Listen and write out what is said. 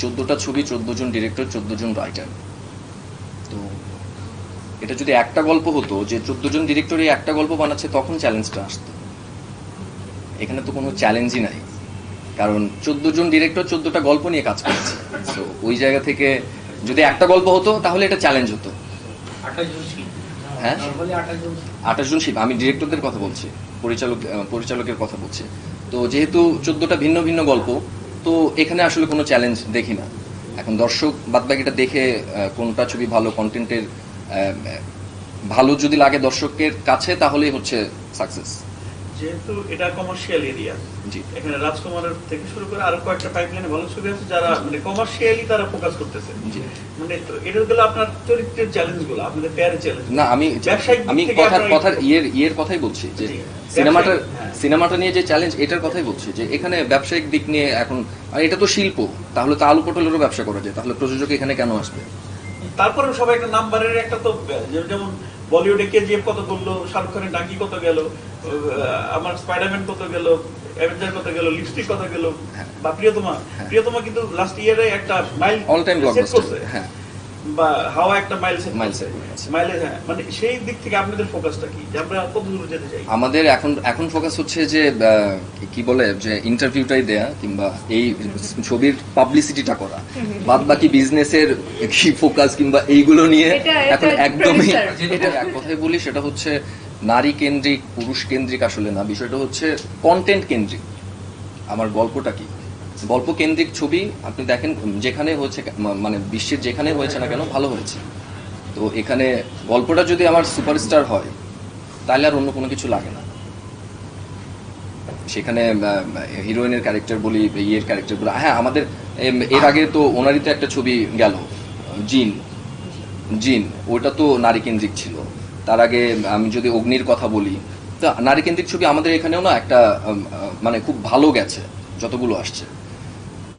চোদ্দোটা ছবি চোদ্দ জন ডিরেক্টর চোদ্দ জন রাইটার তো এটা যদি একটা গল্প হতো যে চোদ্দ জন ডিরেক্টর এই একটা গল্প বানাচ্ছে তখন চ্যালেঞ্জটা আসতো। এখানে তো কোনো চ্যালেঞ্জই নাই। কারণ চোদ্দ জন ডিরেক্টর চোদ্দোটা গল্প নিয়ে কাজ করছে। তো ওই জায়গা থেকে যদি একটা গল্প হতো তাহলে এটা চ্যালেঞ্জ হতো। আঠাশ জন ছিল হ্যাঁ? আঠাশ জন শিল্পী। আমি ডিরেক্টরদের কথা বলছি। পরিচালক পরিচালকের কথা বলছি। তো যেহেতু চোদ্দটা ভিন্ন ভিন্ন গল্প তো এখানে আসলে কোনো চ্যালেঞ্জ দেখি না। এখন দর্শক বাদবাকিটা দেখে কোনটা ছবি ভালো কন্টেন্টের ভালো যদি লাগে দর্শকের কাছে, তাহলেই হচ্ছে সাকসেস যেহেতু এটা কমার্শিয়াল এরিয়া এখানে রাজকুমারের থেকে শুরু করে আরও কয়েকটা পাইপলাইনে ভালো ছবি আছে যারা মানে কমার্শিয়ালি তারা ফোকাস করতেছে। মানে এটা গুলো আপনার চরিত্রের আপনাদের প্যারের চ্যালেঞ্জ না আমি আমি কথার ইয়ের ইয়ের কথাই বলছি যে হ্যাঁ। সিনেমাটা নিয়ে যে চ্যালেঞ্জ এটার কথাই বলছি যে এখানে ব্যবসায়িক দিক নিয়ে এখন আর এটা তো শিল্প তাহলে তো আলু পটলেরও ব্যবসা করা যায় তাহলে প্রযোজক এখানে কেন আসবে? তারপরে সবাই একটা নাম্বারের একটা তো যেমন বলিউডে কেজিএফ কত করল শাহরুখ খানের ডাকি কত গেল আমার স্পাইডারম্যান কত গেল অ্যাভেঞ্জার কত গেল লিপস্টিক কত গেল হ্যাঁ। বা প্রিয়তমা প্রিয়তমা কিন্তু লাস্ট ইয়ারে একটা মাইল অল টাইম ব্লকবাস্টার হ্যাঁ। বা হাওয়া একটা মাইল সেট Mile set করেছে। মাইলে হ্যাঁ মানে সেই দিক থেকে আপনাদের ফোকাসটা কি? যে আমরা কত দূর যেতে চাই? আমাদের এখন এখন ফোকাস হচ্ছে যে কি বলে যে ইন্টারভিউটাই দেয়া কিংবা এই ছবির পাবলিসিটিটা করা। বাদ বাকি বিজনেসের কি ফোকাস কিংবা এইগুলো নিয়ে এখন একদমই এটা এক কথায় বলি সেটা হচ্ছে নারী কেন্দ্রিক পুরুষ কেন্দ্রিক আসলে না বিষয়টা হচ্ছে কন্টেন্ট কেন্দ্রিক। আমার গল্পটা কি? গল্প কেন্দ্রিক ছবি, আপনি দেখেন, যেখানে হয়েছে মানে বিশ্বের যেখানে হয়েছে না কেন, ভালো হয়েছে। তো এখানে গল্পটা যদি আমার সুপারস্টার হয়, তাহলে আর অন্য কোনো কিছু লাগে না। সেখানে হিরোইনের ক্যারেক্টার বলি, ইয়ের ক্যারেক্টার বলি হ্যাঁ আমাদের এর আগে তো ওনারই তো একটা ছবি গেল, জিন। জিন, ওটা তো নারী কেন্দ্রিক ছিল। তার আগে আমি যদি অগ্নির কথা বলি, তো নারী কেন্দ্রিক ছবি আমাদের এখানেও না একটা মানে খুব ভালো গেছে, যতগুলো আসছে।